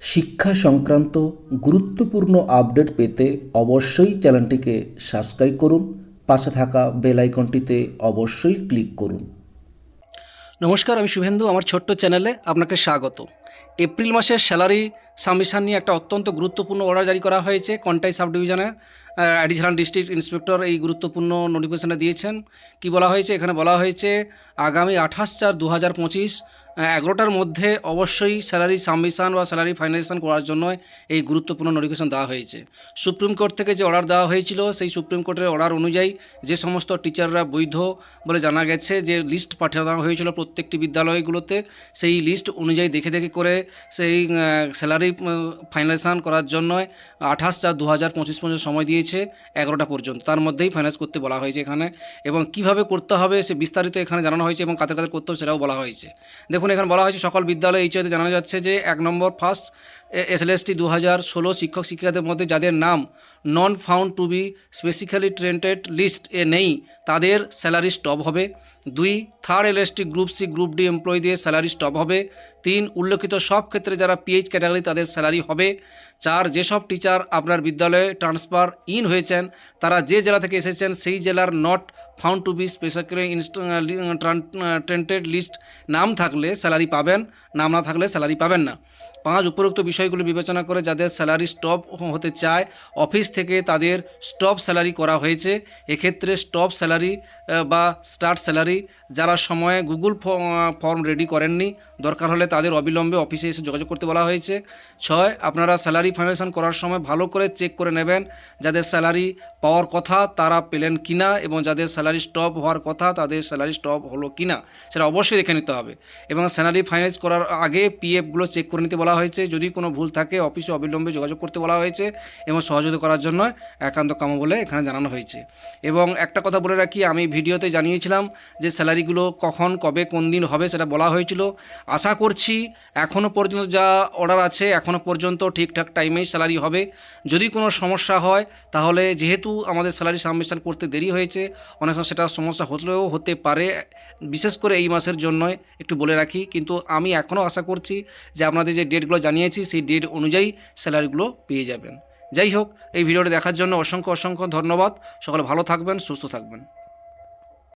শিক্ষা সংক্রান্ত গুরুত্বপূর্ণ আপডেট পেতে অবশ্যই চ্যানেলটিকে সাবস্ক্রাইব করুন, পাশে থাকা বেল আইকনটিতে অবশ্যই ক্লিক করুন। নমস্কার, আমি শুভেন্দু, আমার ছোট্ট চ্যানেলে আপনাকে স্বাগত। এপ্রিল মাসের স্যালারি সাবমিশন নিয়ে একটা অত্যন্ত গুরুত্বপূর্ণ অর্ডার জারি করা হয়েছে। কন্টাই সাব ডিভিশনের অ্যাডিশনাল ডিস্ট্রিক্ট ইন্সপেক্টর এই গুরুত্বপূর্ণ নোটিফিকেশনটা দিয়েছেন। কি বলা হয়েছে? এখানে বলা হয়েছে, আগামী আঠাশ চার দু হাজার পঁচিশ এগারোটার মধ্যে অবশ্যই স্যালারি সাবমিশন বা স্যালারি ফাইনালাইজেশন করার জন্য এই গুরুত্বপূর্ণ নোটিফিকেশন দেওয়া হয়েছে। সুপ্রিম কোর্ট থেকে যে অর্ডার দেওয়া হয়েছিল, সেই সুপ্রিম কোর্টের অর্ডার অনুযায়ী যে সমস্ত টিচাররা বৈধ বলে জানা গেছে, যে লিস্ট পাঠিয়ে দেওয়া হয়েছিল প্রত্যেকটি বিদ্যালয়গুলোতে, সেই লিস্ট অনুযায়ী দেখে দেখে করে সেই স্যালারি ফাইনালাইজেশন করার জন্য আঠাশ চার দু হাজার পঁচিশ পর্যন্ত সময় দিয়েছে এগারোটা পর্যন্ত। তার মধ্যেই ফাইন্যান্স করতে বলা হয়েছে এখানে। এবং কীভাবে করতে হবে সে বিস্তারিত এখানে জানানো হয়েছে এবং কাদের কাদের করতে হবে সেটাও বলা হয়েছে। দেখুন এখানে বলা হয়েছে সকল বিদ্যালয় এইচওতে জানানো যাচ্ছে যে এক নম্বর ফার্স্ট এসএলএসটি দু হাজার ষোলো শিক্ষক শিক্ষিকাদের মধ্যে যাদের নাম non found to be specifically trained list এ নেই, তাদের স্যালারি স্টপ হবে। দুই third LST group C group D এমপ্লয়ীদের salary stop হবে। তিন, উল্লেখিত সব ক্ষেত্রে যারা পিএইচ ক্যাটাগরি তাদের স্যালারি হবে। চার, যেসব টিচার আপনার বিদ্যালয়ে ট্রান্সফার ইন হয়েছেন, তারা যে জেলা থেকে এসেছেন সেই জেলার not found to be specifically trained list নাম থাকলে স্যালারি পাবেন, নাম না থাকলে স্যালারি পাবেন না। পাঁচ উপরোক্ত বিষয়গুলো বিবেচনা করে যাদের স্যালারি স্টপ হতে চায়, অফিস থেকে তাদের স্টপ স্যালারি করা হয়েছে। এক্ষেত্রে স্টপ স্যালারি বা স্টার্ট স্যালারি যারা সময়ে গুগল ফর্ম রেডি করেননি, দরকার হলে তাদের অবিলম্বে অফিসে এসে যোগাযোগ করতে বলা হয়েছে। ছয়, আপনারা স্যালারি ফাইনালেশন করার সময় ভালো করে চেক করে নেবেন যাদের স্যালারি পাওয়ার কথা তারা পেলেন কিনা এবং যাদের স্যালারি স্টপ হওয়ার কথা তাদের স্যালারি স্টপ হলো কিনা, সেটা অবশ্যই দেখে নিতে হবে। এবং স্যালারি ফাইনালাইজ করার আগে পিএফগুলো চেক করে নিতে বলা হয়েছে, যদি কোনো ভুল থাকে, অফিসে অবিলম্বে যোগাযোগ করতে বলা হয়েছে এবং সহযোগিতা করার জন্য একান্ত কাম বলে এখানে জানানো হয়েছে। এবং একটা কথা বলে রাখি, আমি ভিডিওতে জানিয়েছিলাম যে স্যালারিগুলো কখন, কবে, কোন দিন হবে সেটা বলা হয়েছিল। আশা করছি এখনও পর্যন্ত যা অর্ডার আছে এখনও পর্যন্ত ঠিকঠাক টাইমেই স্যালারি হবে। যদি কোনো সমস্যা হয়, তাহলে যেহেতু আমাদের স্যালারি সাবমিশন করতে দেরি হয়েছে, অনেক সময় সেটা সমস্যা হলেও হতে পারে। বিশেষ করে এই মাসের জন্যই একটু বলে রাখি, কিন্তু আমি এখনও আশা করছি যে আপনাদের যে ডেটগুলো জানিয়েছি, সেই ডেট অনুযায়ী স্যালারিগুলো পেয়ে যাবেন। যাই হোক, এই ভিডিওটি দেখার জন্য অসংখ্য অসংখ্য ধন্যবাদ। সকলে ভালো থাকবেন, সুস্থ থাকবেন।